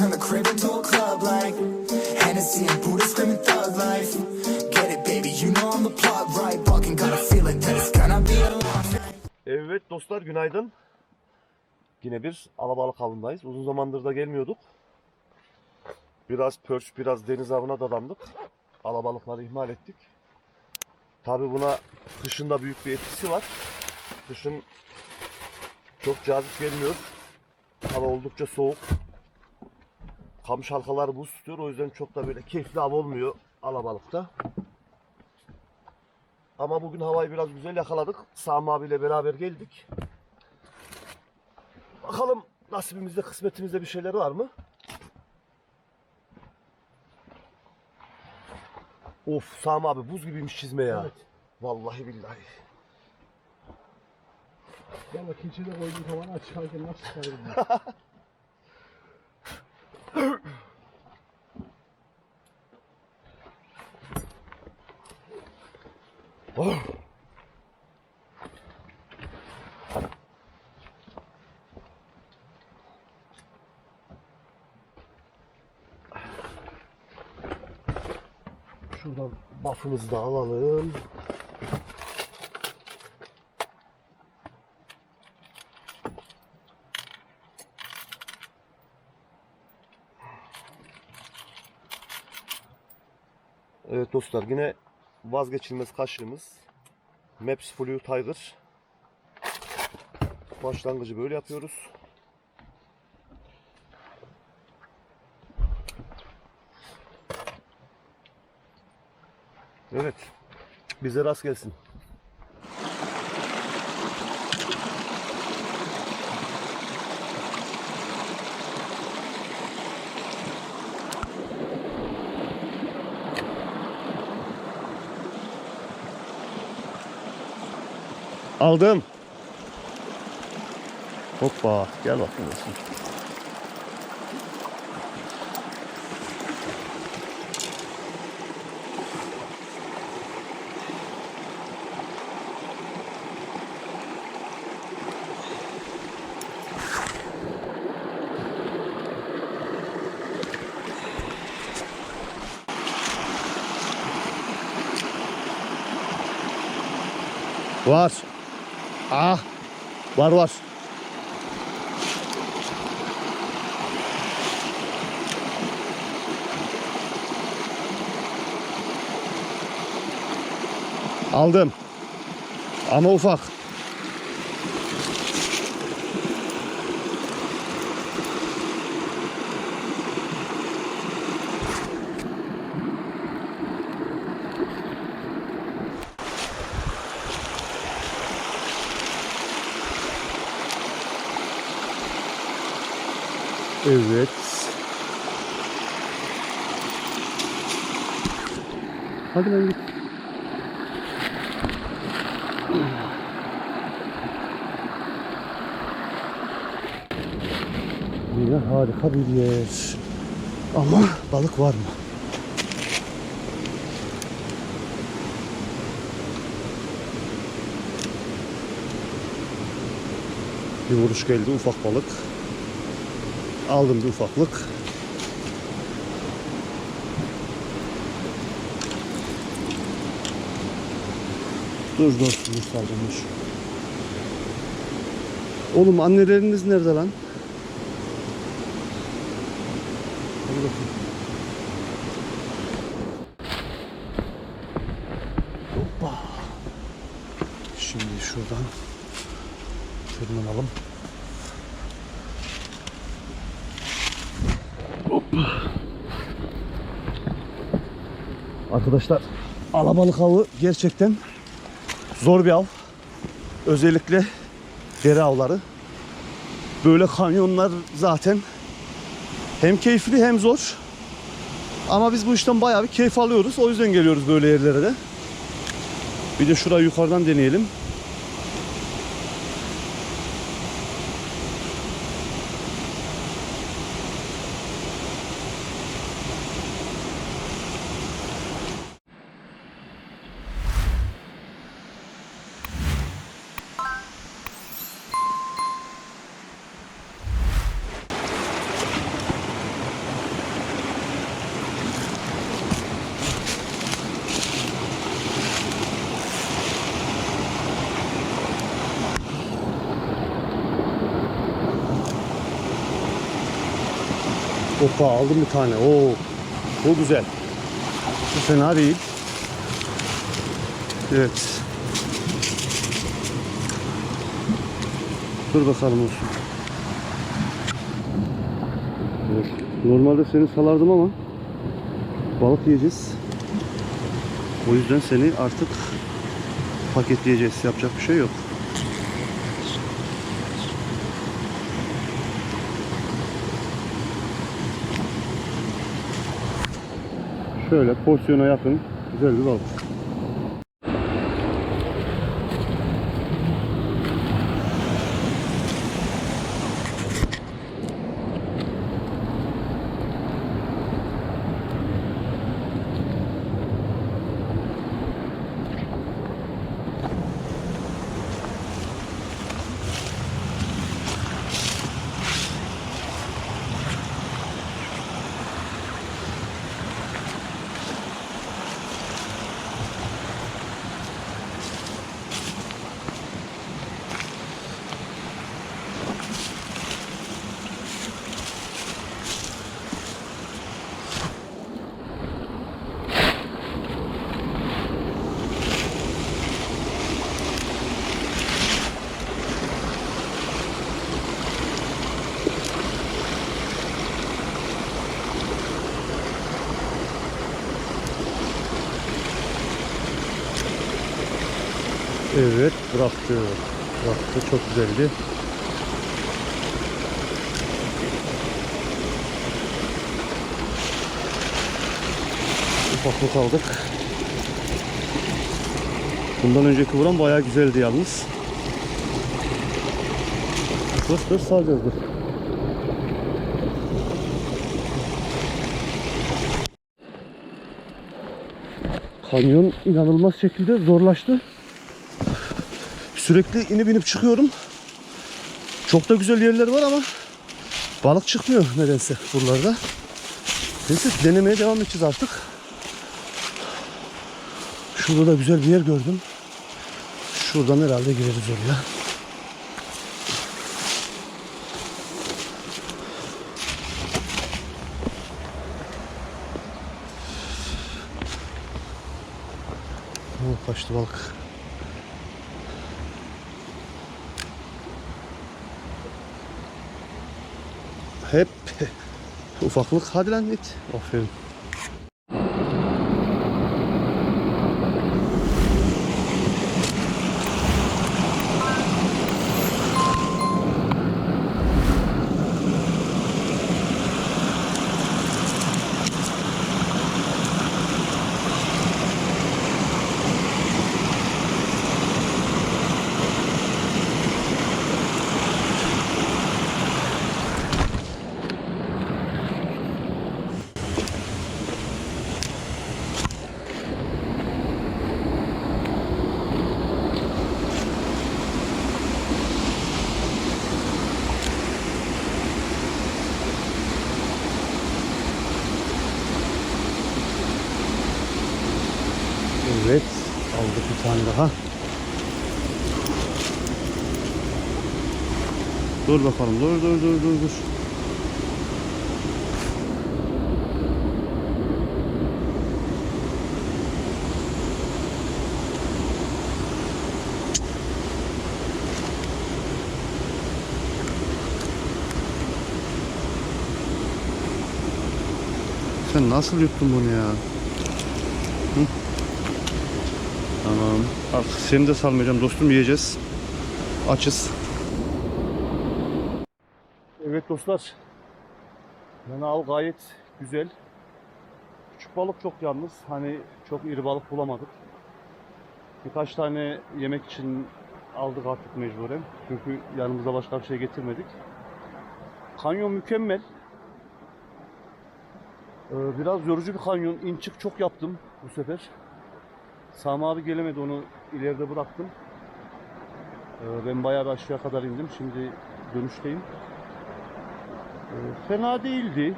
turn the crib into a club like Hennessy and Buddha screaming thug life. Get it, baby, you know I'm the plug, right? Fucking got a feeling that it's gonna be a. Evet dostlar günaydın. Yine bir alabalık avındayız. Uzun zamandır da gelmiyorduk. Biraz pörç, biraz deniz avına dadandık. Alabalıkları ihmal ettik. Tabi buna kışın da büyük bir etkisi var. Kışın çok cazip gelmiyor. Hava oldukça soğuk. Kamış halkaları buz tutuyor. O yüzden çok da böyle keyifli av olmuyor alabalıkta. Ama bugün havayı biraz güzel yakaladık. Sami abiyle beraber geldik. Bakalım nasibimizde, kısmetimizde bir şeyler var mı? Of Sami abi buz gibiymiş çizme ya. Evet. Vallahi billahi. Valla keçide koydum tavana çıkarken nasıl çıkarırım ben? Oh. Şuradan buff'ımızı da alalım. Evet dostlar yine vazgeçilmez kaşığımız Maps Blue Tiger. Başlangıcı böyle yapıyoruz. Evet. Bize rast gelsin. Aldım. Hoppa gel bakayım. dostum. Var. Ah. Var var. Aldım. Ama ufak. Evet. Hadi lan git. Yine harika bir yer. Ama balık var mı? Bir vuruş geldi ufak balık. Aldım bir ufaklık. Dur dostum saldım dur. Oğlum anneleriniz nerede lan? Hadi bakayım. Hoppa. Şimdi şuradan tırmanalım. Arkadaşlar alabalık avı gerçekten zor bir av. Özellikle dere avları. Böyle kanyonlar zaten hem keyifli hem zor. Ama biz bu işten bayağı bir keyif alıyoruz. O yüzden geliyoruz böyle yerlere de. Bir de şurayı yukarıdan deneyelim. Opa aldım bir tane. Oo. Bu güzel. Bu fena değil. Evet. Dur bakalım olsun. Evet. Normalde seni salardım ama balık yiyeceğiz. O yüzden seni artık paketleyeceğiz. Yapacak bir şey yok. Şöyle porsiyona yakın güzel bir balık. Bıraktı. Bıraktı çok güzeldi. Ufaklık aldık. Bundan önceki vuran bayağı güzeldi yalnız. Dur dur salacağız dur. Kanyon inanılmaz şekilde zorlaştı. Sürekli inip inip çıkıyorum. Çok da güzel yerler var ama balık çıkmıyor nedense buralarda. Neyse denemeye devam edeceğiz artık. Şurada da güzel bir yer gördüm. Şuradan herhalde gireriz oraya. Oh, kaçtı balık. Hep ufaklık. Hadi lan git. Aferin. Evet. Aldık bir tane daha. Dur bakalım. Dur dur dur dur dur. Sen nasıl yuttun bunu ya? Tamam. Artık seni de salmayacağım dostum yiyeceğiz. Açız. Dostlar. Yani av gayet güzel. Küçük balık çok yalnız. Hani çok iri balık bulamadık. Birkaç tane yemek için aldık artık mecburen. Çünkü yanımıza başka bir şey getirmedik. Kanyon mükemmel. Ee, Biraz yorucu bir kanyon. İn çık çok yaptım bu sefer. Sami abi gelemedi onu ileride bıraktım. Ee, Ben bayağı bir aşağıya kadar indim. Şimdi dönüşteyim. Ee, Fena değildi.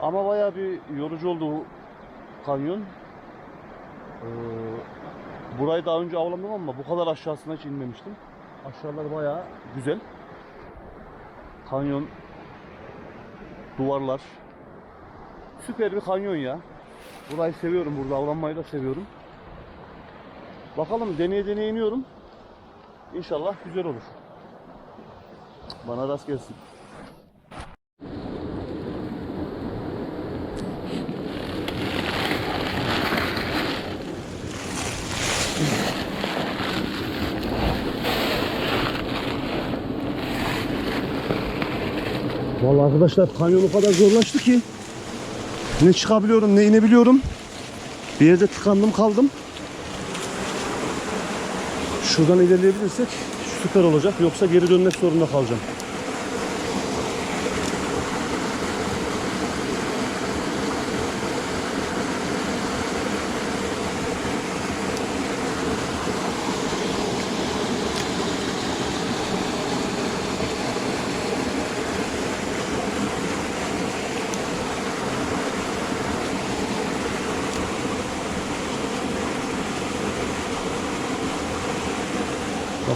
Ama bayağı bir yorucu oldu kanyon. Ee, Burayı daha önce avladım ama bu kadar aşağısına hiç inmemiştim. Aşağılar bayağı güzel. Kanyon, duvarlar, süper bir kanyon ya. Burayı seviyorum. Burada avlanmayı da seviyorum. Bakalım deneye deneye iniyorum. İnşallah güzel olur. Bana rast gelsin. Vallahi arkadaşlar kanyon o kadar zorlaştı ki ne çıkabiliyorum ne inebiliyorum. Bir yerde tıkandım kaldım. Şuradan ilerleyebilirsek süper olacak. Yoksa geri dönmek zorunda kalacağım.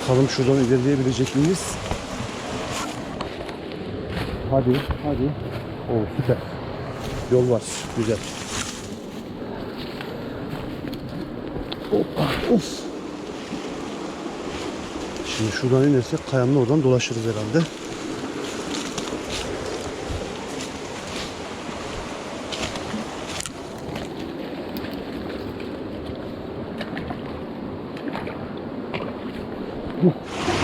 Bakalım şuradan ilerleyebilecek miyiz? Hadi, hadi. Oo süper. Yol var, güzel. Hoppa, of. Şimdi şuradan inersek kayanın oradan dolaşırız herhalde. Ooh.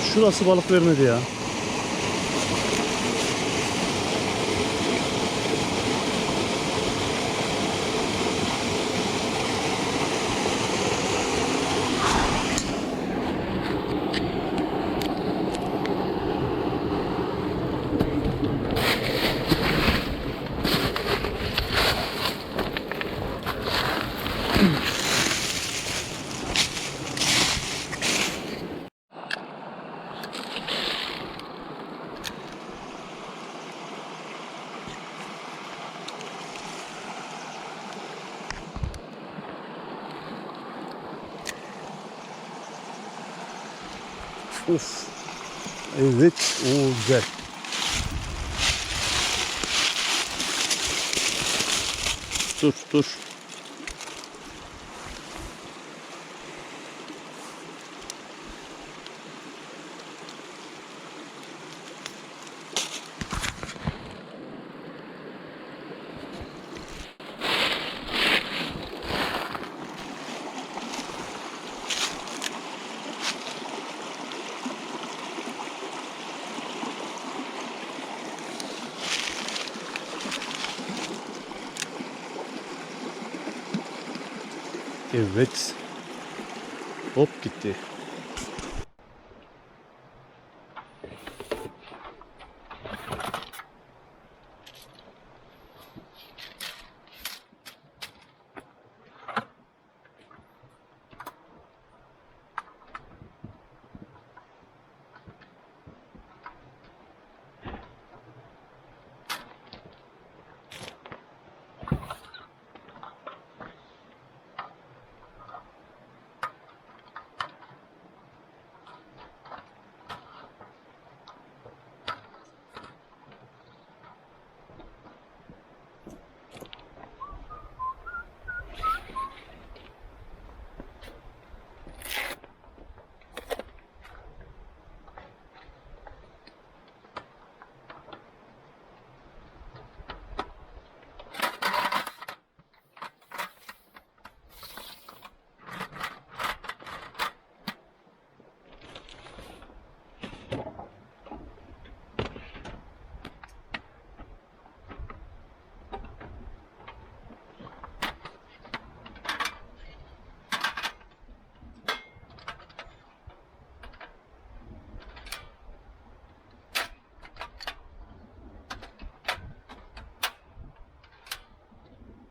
şurası balık vermedi ya. Of. Evet, o güzel. Dur, dur. Evet. Hop gitti.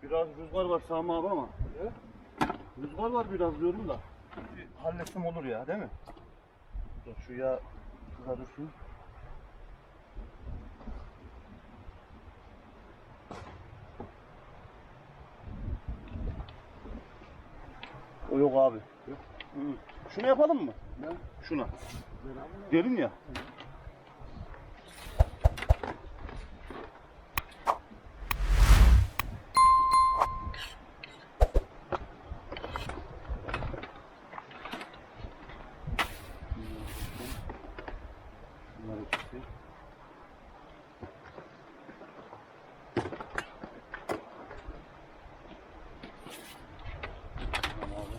Biraz rüzgar var Sami abi ama. Rüzgar var biraz diyorum da. Halletsem olur ya değil mi? Dur şu ya kızarırsın. O yok abi. Hı. Şunu yapalım mı? Şuna. Derin ya. Bunları ikisi. Tamam abi.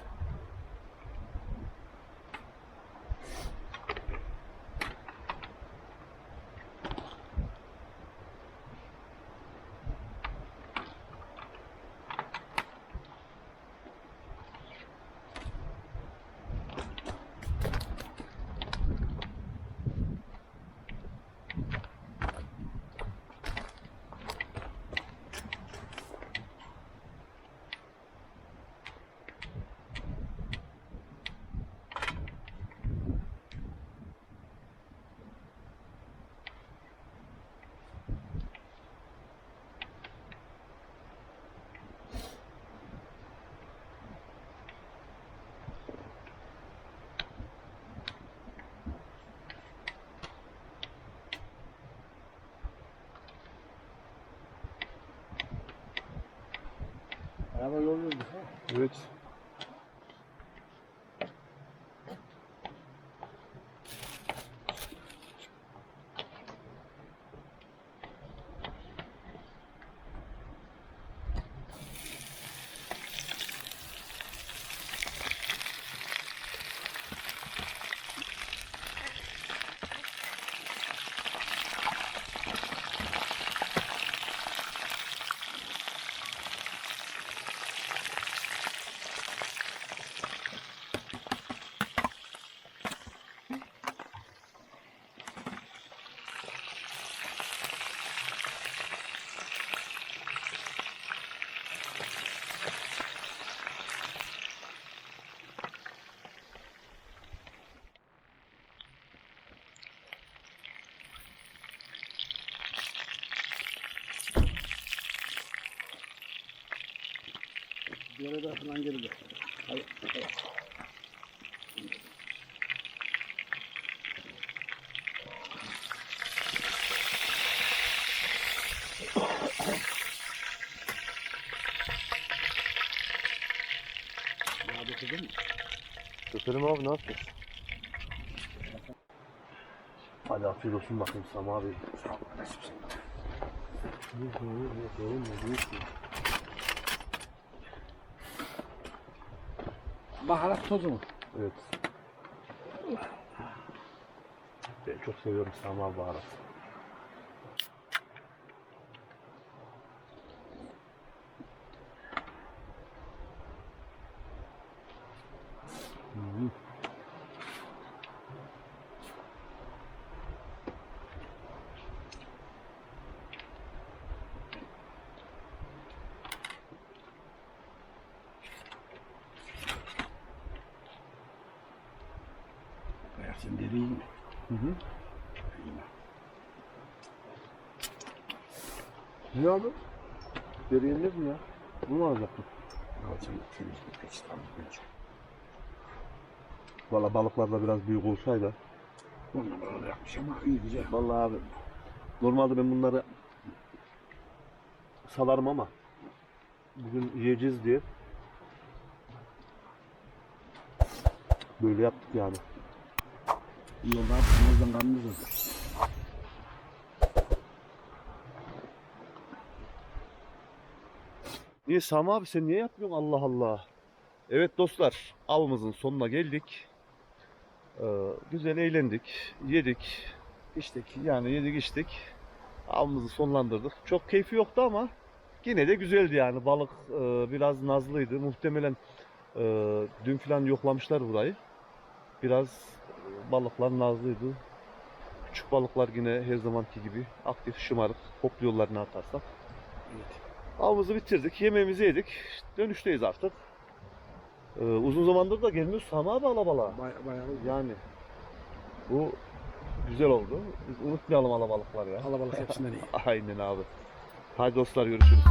Araba yol yoldu. Evet. Yere daha falan gelecek. Hayır. Ya döküldün mü? Götürelim abi ne yapacağız? Hadi afiyet olsun bakayım Sami abi. baharat tozu mu? Evet. Ben çok seviyorum samal baharat. Mm-hmm. Ne abi? Deri yenmez mi ya? Bunu mu alacaktın? Alacağım. Temizlik peçete alacağım. Valla balıklar da biraz büyük olsaydı. Onlar böyle yapmış ama iyi güzel. Vallahi abi. Normalde ben bunları salarım ama bugün yiyeceğiz diye böyle yaptık yani. Yolda birazdan karnımız olur. Niye Sami abi sen niye yapmıyorsun Allah Allah. Evet dostlar avımızın sonuna geldik. Ee, güzel eğlendik, yedik, içtik yani yedik içtik. Avımızı sonlandırdık. Çok keyfi yoktu ama yine de güzeldi yani balık e, biraz nazlıydı. Muhtemelen e, dün falan yoklamışlar burayı. Biraz e, balıklar nazlıydı. Küçük balıklar yine her zamanki gibi aktif şımarık hopluyorlar ne atarsak. Avımızı bitirdik, yemeğimizi yedik. Dönüşteyiz artık. Ee, uzun zamandır da gelmiyoruz Sami abi alabala. Baya, bayağı Yani bu güzel oldu. Biz unutmayalım alabalıkları ya. Alabalık hepsinden iyi. Aynen abi. Hadi dostlar görüşürüz.